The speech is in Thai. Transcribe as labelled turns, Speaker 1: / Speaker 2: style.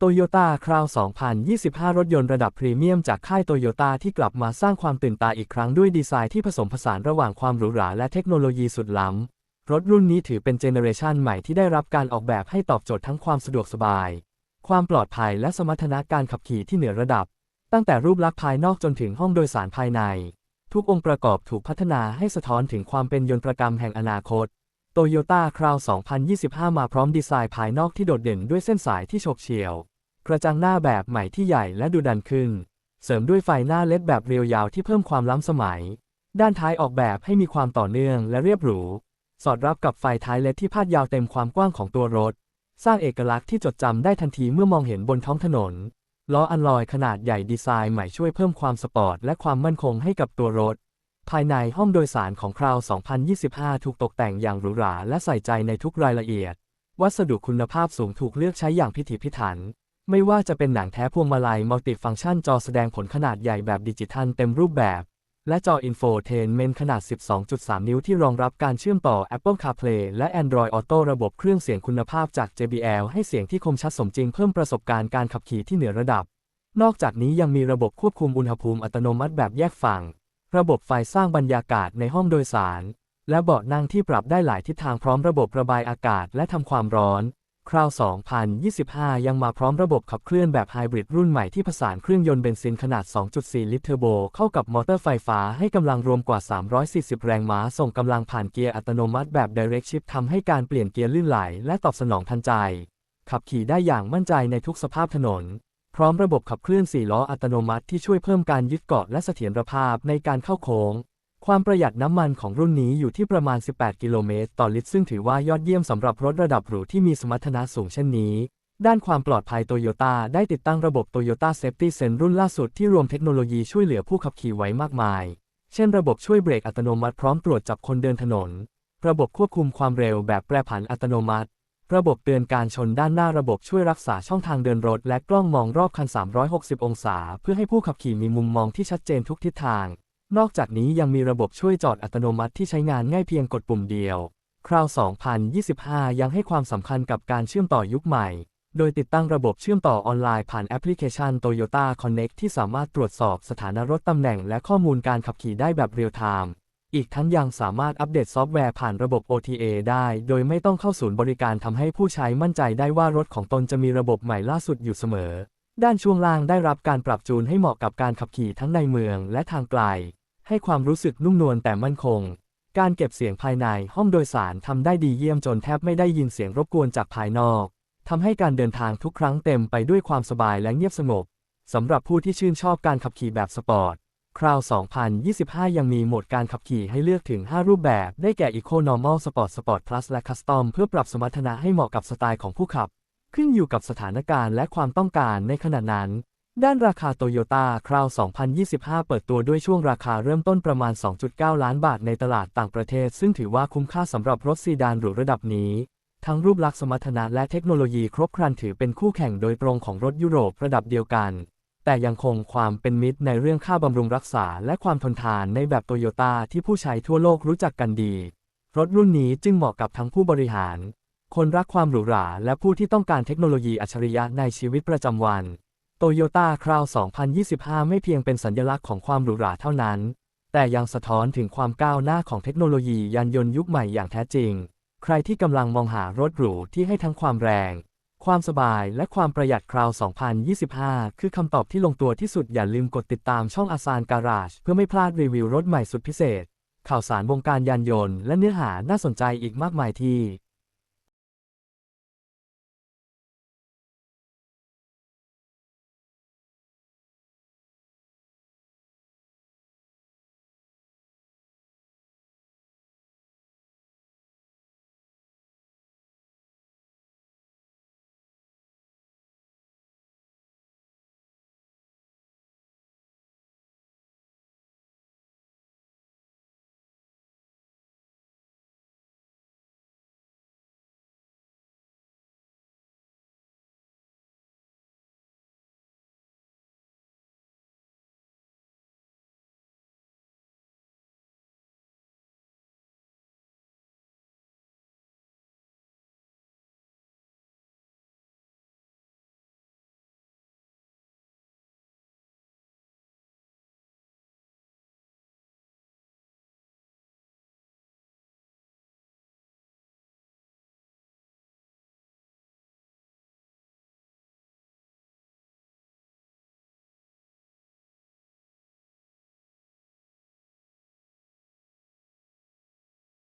Speaker 1: โตโยต้าคราว 2025 รถยนต์ระดับพรีเมียมจากค่ายโตโยต้าที่กลับมาสร้างความตื่นตาอีกครั้งด้วยดีไซน์ที่ผสมผสานระหว่างความหรูหราและเทคโนโลยีสุดล้ำ รถรุ่นนี้ถือเป็นเจเนอเรชันใหม่ที่ได้รับการออกแบบให้ตอบโจทย์ทั้งความสะดวกสบาย ความปลอดภัยและสมรรถนะการขับขี่ที่เหนือระดับ ตั้งแต่รูปลักษณ์ภายนอกจนถึงห้องโดยสารภายใน ทุกองค์ประกอบถูกพัฒนาให้สะท้อนถึงความเป็นยนตรกรรมแห่งอนาคตโตโยต้าคราว 2025 มาพร้อมดีไซน์ภายนอกที่โดดเด่นด้วยเส้นสายที่โฉบเฉี่ยว กระจังหน้าแบบใหม่ที่ใหญ่และดูดันขึ้น เสริมด้วยไฟหน้าเลดแบบเรียวยาวที่เพิ่มความล้ำสมัย ด้านท้ายออกแบบให้มีความต่อเนื่องและเรียบหรู สอดรับกับไฟท้ายเลดที่พาดยาวเต็มความกว้างของตัวรถ สร้างเอกลักษณ์ที่จดจำได้ทันทีเมื่อมองเห็นบนท้องถนน ล้ออัลลอยขนาดใหญ่ดีไซน์ใหม่ช่วยเพิ่มความสปอร์ตและความมั่นคงให้กับตัวรถ ภายในห้องโดยสารของคราว 2025 ถูกตกแต่งอย่างหรูหราและใส่ใจในทุกรายละเอียด วัสดุคุณภาพสูงถูกเลือกใช้อย่างพิถีพิถัน ไม่ว่าจะเป็นหนังแท้พวงมาลัยมัลติฟังก์ชันจอแสดงผลขนาดใหญ่แบบดิจิทัลเต็มรูปแบบ และจออินโฟเทนเมนขนาด 12.3 นิ้วที่รองรับการเชื่อมต่อ Apple CarPlay และ Android Auto ระบบเครื่องเสียงคุณภาพจาก JBL ให้เสียงที่คมชัดสมจริงเพิ่มประสบการณ์การขับขี่ที่เหนือระดับ นอกจากนี้ยังมีระบบควบคุมอุณหภูมิอัตโนมัติแบบแยกฝั่ง ระบบไฟสร้างบรรยากาศในห้องโดยสาร และเบาะนั่งที่ปรับได้หลายทิศทางพร้อมระบบระบายอากาศและทำความร้อน คราว 2025 ยังมาพร้อมระบบขับเคลื่อนแบบไฮบริดรุ่นใหม่ที่ผสานเครื่องยนต์เบนซินขนาด 2.4 ลิตรเทอร์โบ เข้ากับมอเตอร์ไฟฟ้าให้กำลังรวมกว่า 340 แรงม้า ส่งกำลังผ่านเกียร์อัตโนมัติแบบ Direct Shift ทำให้การเปลี่ยนเกียร์ลื่นไหล และตอบสนองทันใจ ขับขี่ได้อย่างมั่นใจในทุกสภาพถนน พร้อมระบบขับเคลื่อน4ล้ออัตโนมัติที่ช่วยเพิ่มการยึดเกาะและเสถียรภาพในการเข้าโค้ง ความประหยัดน้ำมันของรุ่นนี้อยู่ที่ประมาณ 18 กิโลเมตรต่อลิตร ซึ่งถือว่ายอดเยี่ยมสำหรับรถระดับหรูที่มีสมรรถนะสูงเช่นนี้ ด้านความปลอดภัยโตโยต้าได้ติดตั้งระบบ Toyota Safety Sense รุ่นล่าสุดที่รวมเทคโนโลยีช่วยเหลือผู้ขับขี่ไว้มากมาย เช่นระบบช่วยเบรกอัตโนมัติพร้อมตรวจจับคนเดินถนน ระบบควบคุมความเร็วแบบแปรผันอัตโนมัติ ระบบเตือนการชนด้านหน้าระบบช่วยรักษาช่องทางเดินรถ และกล้องมองรอบคัน 360 องศา เพื่อให้ผู้ขับขี่มีมุมมองที่ชัดเจนทุกทิศทาง นอกจากนี้ยังมีระบบช่วยจอดอัตโนมัติที่ใช้งานง่ายเพียงกดปุ่มเดียว คราว 2025 ยังให้ความสำคัญกับการเชื่อมต่อยุคใหม่ โดยติดตั้งระบบเชื่อมต่อออนไลน์ผ่านแอปพลิเคชัน Toyota Connect ที่สามารถตรวจสอบสถานะรถตำแหน่งและข้อมูลการขับขี่ได้แบบเรียลไทม์ อีกทั้งยังสามารถอัปเดตซอฟต์แวร์ผ่านระบบ OTA ได้ โดยไม่ต้องเข้าศูนย์บริการทำให้ผู้ใช้มั่นใจได้ว่ารถของตนจะมีระบบใหม่ล่าสุดอยู่เสมอ ด้านช่วงล่างได้รับการปรับจูนให้เหมาะกับการขับขี่ทั้งในเมืองและทางไกล ให้ความรู้สึกนุ่มนวลแต่มั่นคง การเก็บเสียงภายในห้องโดยสารทำได้ดีเยี่ยมจนแทบไม่ได้ยินเสียงรบกวนจากภายนอกทำให้การเดินทางทุกครั้งเต็มไปด้วยความสบายและเงียบสงบสำหรับผู้ที่ชื่นชอบการขับขี่แบบสปอร์ตคราว 2025 ยังมีโหมดการขับขี่ให้เลือกถึง 5 รูปแบบ ได้แก่ Eco Normal Sport Sport Plus และ Custom เพื่อปรับสมรรถนะให้เหมาะกับสไตล์ของผู้ขับ ขึ้นอยู่กับสถานการณ์และความต้องการในขณะนั้น ด้านราคาโตโยต้าคราว 2025 เปิดตัวด้วยช่วงราคาเริ่มต้นประมาณ 2.9 ล้านบาทในตลาดต่างประเทศ ซึ่งถือว่าคุ้มค่าสำหรับรถซีดานหรูระดับนี้ ทั้งรูปลักษณ์สมรรถนะและเทคโนโลยีครบครันถือเป็นคู่แข่งโดยตรงของรถยุโรประดับเดียวกัน แต่ยังคงความเป็นมิตรในเรื่องค่าบำรุงรักษาและความทนทานในแบบโตโยต้าที่ผู้ใช้ทั่วโลกรู้จักกันดี รถรุ่นนี้จึงเหมาะกับทั้งผู้บริหาร คนรักความหรูหราและผู้ที่ต้องการเทคโนโลยีอัจฉริยะในชีวิตประจำวัน โตโยต้าคราว 2025 ไม่เพียงเป็นสัญลักษณ์ของความหรูหราเท่านั้น แต่ยังสะท้อนถึงความก้าวหน้าของเทคโนโลยียานยนต์ยุคใหม่อย่างแท้จริง ใครที่กำลังมองหารถหรูที่ให้ทั้งความแรง ความสบายและความประหยัดคราว 2025 คือคำตอบที่ลงตัวที่สุดอย่าลืมกดติดตามช่องอาซานการาจเพื่อไม่พลาดรีวิวรถใหม่สุดพิเศษ ข่าวสารวงการยานยนต์และเนื้อหาน่าสนใจอีกมากมายที่